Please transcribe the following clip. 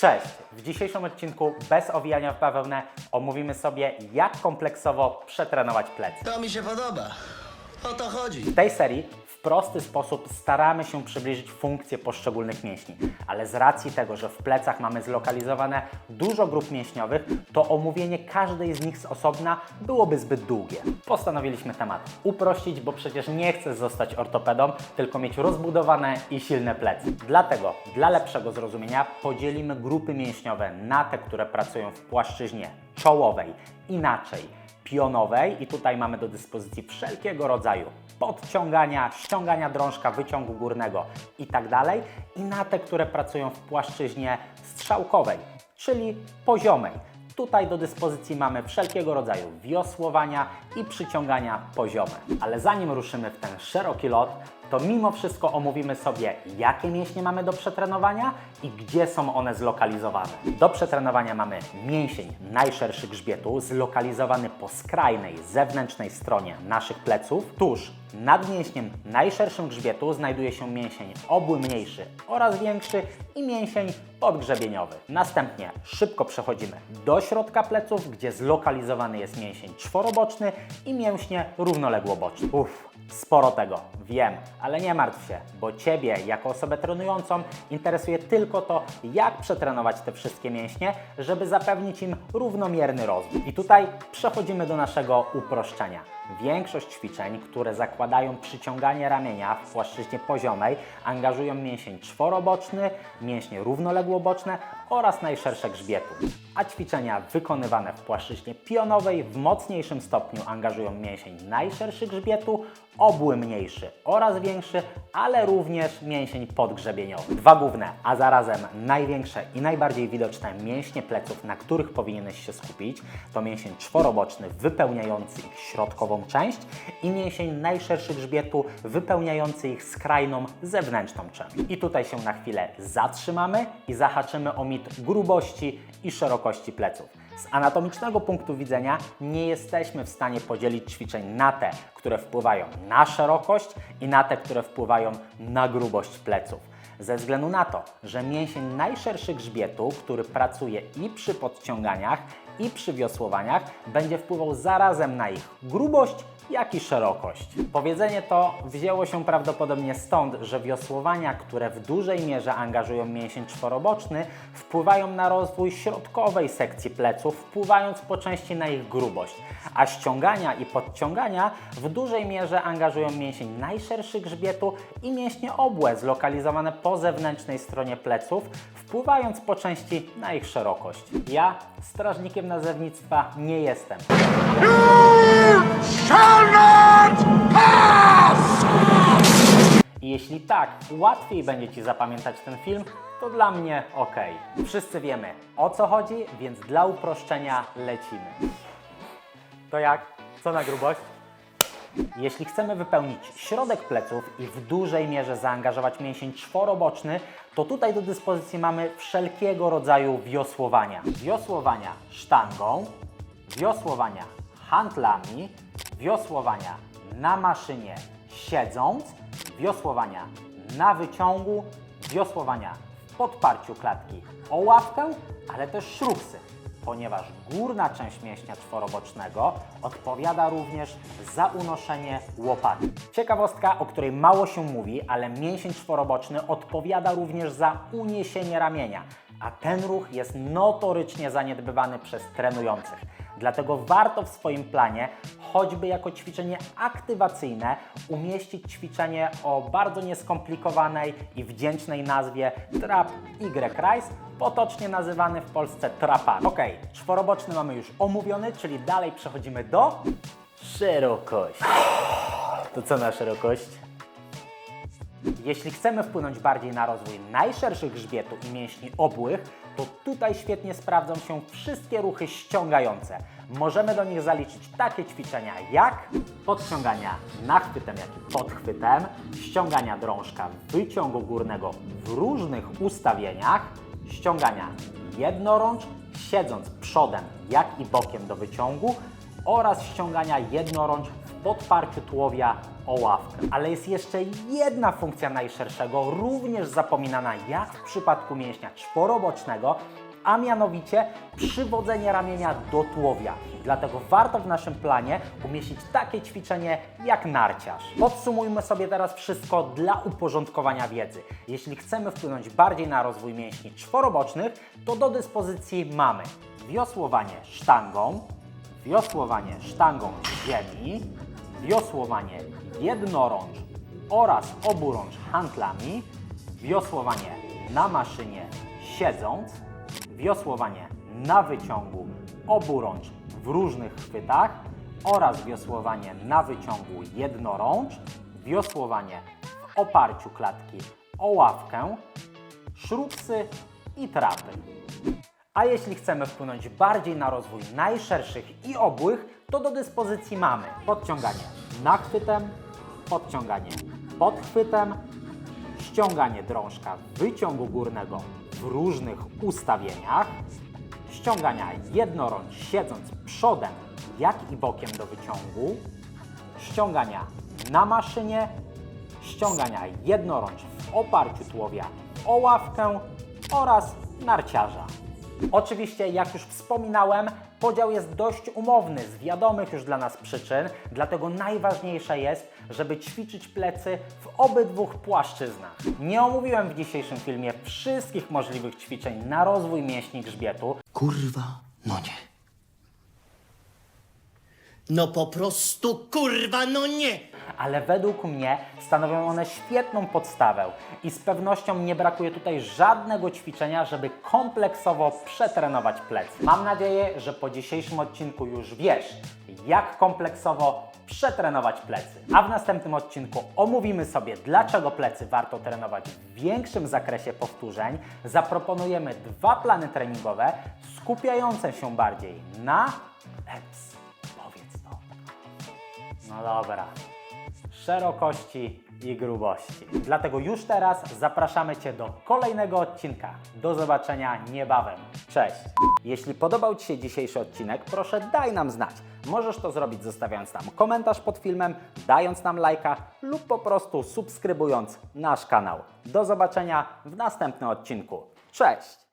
Cześć! W dzisiejszym odcinku bez owijania w bawełnę omówimy sobie, jak kompleksowo przetrenować plecy. To mi się podoba. O to chodzi. W tej serii w prosty sposób staramy się przybliżyć funkcje poszczególnych mięśni, ale z racji tego, że w plecach mamy zlokalizowane dużo grup mięśniowych, to omówienie każdej z nich z osobna byłoby zbyt długie. Postanowiliśmy temat uprościć, bo przecież nie chcę zostać ortopedą, tylko mieć rozbudowane i silne plecy. Dlatego dla lepszego zrozumienia podzielimy grupy mięśniowe na te, które pracują w płaszczyźnie czołowej, inaczej pionowej i tutaj mamy do dyspozycji wszelkiego rodzaju podciągania, ściągania drążka, wyciągu górnego i tak i na te, które pracują w płaszczyźnie strzałkowej, czyli poziomej. Tutaj do dyspozycji mamy wszelkiego rodzaju wiosłowania i przyciągania poziome. Ale zanim ruszymy w ten szeroki lot, to mimo wszystko omówimy sobie, jakie mięśnie mamy do przetrenowania i gdzie są one zlokalizowane. Do przetrenowania mamy mięsień najszerszy grzbietu, zlokalizowany po skrajnej, zewnętrznej stronie naszych pleców. Tuż nad mięśniem najszerszym grzbietu znajduje się mięsień obły mniejszy oraz większy i mięsień podgrzebieniowy. Następnie szybko przechodzimy do środka pleców, gdzie zlokalizowany jest mięsień czworoboczny i mięśnie równoległoboczne. Uff, sporo tego, wiem, ale nie martw się, bo Ciebie jako osobę trenującą interesuje tylko to, jak przetrenować te wszystkie mięśnie, żeby zapewnić im równomierny rozwój. I tutaj przechodzimy do naszego uproszczenia. Większość ćwiczeń, które zakładają przyciąganie ramienia w płaszczyźnie poziomej, angażują mięsień czworoboczny, mięśnie równoległoboczne oraz najszersze grzbietu. A ćwiczenia wykonywane w płaszczyźnie pionowej w mocniejszym stopniu angażują mięsień najszerszy grzbietu, obły mniejszy oraz większy, ale również mięsień podgrzebieniowy. Dwa główne, a zarazem największe i najbardziej widoczne mięśnie pleców, na których powinieneś się skupić, to mięsień czworoboczny wypełniający ich środkową część i mięsień najszerszy grzbietu wypełniający ich skrajną zewnętrzną część. I tutaj się na chwilę zatrzymamy i zahaczymy o mit grubości i szerokości pleców. Z anatomicznego punktu widzenia nie jesteśmy w stanie podzielić ćwiczeń na te, które wpływają na szerokość i na te, które wpływają na grubość pleców. Ze względu na to, że mięsień najszerszy grzbietu, który pracuje i przy podciąganiach, i przy wiosłowaniach, będzie wpływał zarazem na ich grubość, jak i szerokość. Powiedzenie to wzięło się prawdopodobnie stąd, że wiosłowania, które w dużej mierze angażują mięsień czworoboczny, wpływają na rozwój środkowej sekcji pleców, wpływając po części na ich grubość, a ściągania i podciągania w dużej mierze angażują mięsień najszerszy grzbietu i mięśnie obłe zlokalizowane po zewnętrznej stronie pleców, wpływając po części na ich szerokość. Ja strażnikiem nazewnictwa nie jestem. I jeśli tak, łatwiej będzie Ci zapamiętać ten film, to dla mnie ok. Wszyscy wiemy o co chodzi, więc dla uproszczenia lecimy. To jak? Co na grubość? Jeśli chcemy wypełnić środek pleców i w dużej mierze zaangażować mięsień czworoboczny, to tutaj do dyspozycji mamy wszelkiego rodzaju wiosłowania. Wiosłowania sztangą, wiosłowania handlami, wiosłowania na maszynie siedząc, wiosłowania na wyciągu, wiosłowania w podparciu klatki o ławkę, ale też szruksy ponieważ górna część mięśnia czworobocznego odpowiada również za unoszenie łopaty. Ciekawostka, o której mało się mówi, ale mięsień czworoboczny odpowiada również za uniesienie ramienia, a ten ruch jest notorycznie zaniedbywany przez trenujących. Dlatego warto w swoim planie, choćby jako ćwiczenie aktywacyjne, umieścić ćwiczenie o bardzo nieskomplikowanej i wdzięcznej nazwie Trap Y-Rise, potocznie nazywany w Polsce trapami. Ok, czworoboczny mamy już omówiony, czyli dalej przechodzimy do szerokości. To co na szerokość? Jeśli chcemy wpłynąć bardziej na rozwój najszerszych grzbietu i mięśni obłych, to tutaj świetnie sprawdzą się wszystkie ruchy ściągające. Możemy do nich zaliczyć takie ćwiczenia jak podciągania nachwytem, jak i podchwytem, ściągania drążka wyciągu górnego w różnych ustawieniach, ściągania jednorącz, siedząc przodem, jak i bokiem do wyciągu oraz ściągania jednorącz w podparciu tułowia o ławkę. Ale jest jeszcze jedna funkcja najszerszego, również zapominana jak w przypadku mięśnia czworobocznego, a mianowicie przywodzenie ramienia do tułowia. Dlatego warto w naszym planie umieścić takie ćwiczenie jak narciarz. Podsumujmy sobie teraz wszystko dla uporządkowania wiedzy. Jeśli chcemy wpłynąć bardziej na rozwój mięśni czworobocznych, to do dyspozycji mamy wiosłowanie sztangą, wiosłowanie sztangą ziemi, wiosłowanie jednorącz oraz oburącz handlami, wiosłowanie na maszynie siedząc, wiosłowanie na wyciągu oburącz w różnych chwytach oraz wiosłowanie na wyciągu jednorącz, wiosłowanie w oparciu klatki o ławkę, szrubsy i trapy. A jeśli chcemy wpłynąć bardziej na rozwój najszerszych i obłych, to do dyspozycji mamy podciąganie nachwytem, podciąganie podchwytem, ściąganie drążka wyciągu górnego w różnych ustawieniach, ściągania jednorącz siedząc przodem, jak i bokiem do wyciągu, ściągania na maszynie, ściągania jednorącz w oparciu tułowia o ławkę oraz narciarza. Oczywiście, jak już wspominałem, podział jest dość umowny z wiadomych już dla nas przyczyn, dlatego najważniejsze jest, żeby ćwiczyć plecy w obydwu płaszczyznach. Nie omówiłem w dzisiejszym filmie wszystkich możliwych ćwiczeń na rozwój mięśni grzbietu, Kurwa, no nie. No po prostu kurwa, no nie! ale według mnie stanowią one świetną podstawę i z pewnością nie brakuje tutaj żadnego ćwiczenia, żeby kompleksowo przetrenować plecy. Mam nadzieję, że po dzisiejszym odcinku już wiesz, jak kompleksowo przetrenować plecy. A w następnym odcinku omówimy sobie, dlaczego plecy warto trenować w większym zakresie powtórzeń. Zaproponujemy dwa plany treningowe skupiające się bardziej na... Eps, powiedz to. No dobra. Szerokości i grubości. Dlatego już teraz zapraszamy Cię do kolejnego odcinka. Do zobaczenia niebawem. Cześć! Jeśli podobał Ci się dzisiejszy odcinek, proszę daj nam znać. Możesz to zrobić zostawiając nam komentarz pod filmem, dając nam lajka lub po prostu subskrybując nasz kanał. Do zobaczenia w następnym odcinku. Cześć!